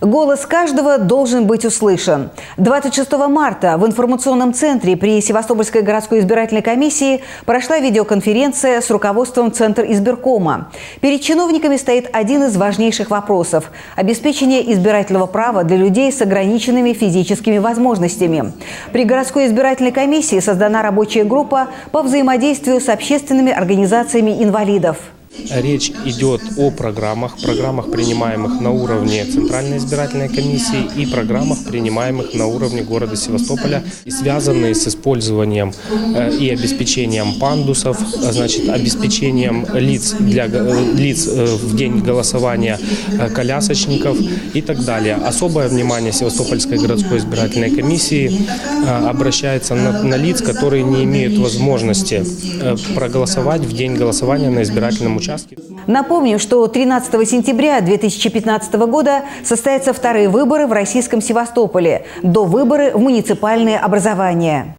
Голос каждого должен быть услышан. 26 марта в информационном центре при Севастопольской городской избирательной комиссии прошла видеоконференция с руководством Центра избиркома. Перед чиновниками стоит один из важнейших вопросов – обеспечение избирательного права для людей с ограниченными физическими возможностями. При городской избирательной комиссии создана рабочая группа по взаимодействию с общественными организациями инвалидов. Речь идет о программах, программах, принимаемых на уровне Центральной избирательной комиссии и программах, принимаемых на уровне города Севастополя, и связанные с использованием э, и обеспечением пандусов, а значит, обеспечением лиц, для, э, лиц э, в день голосования, колясочников и так далее. Особое внимание Севастопольской городской избирательной комиссии обращается на, на лиц, которые не имеют возможности проголосовать в день голосования на избирательном участке. Напомню, что 13 сентября 2015 года состоятся вторые выборы в российском Севастополе, до выборы в муниципальные образования.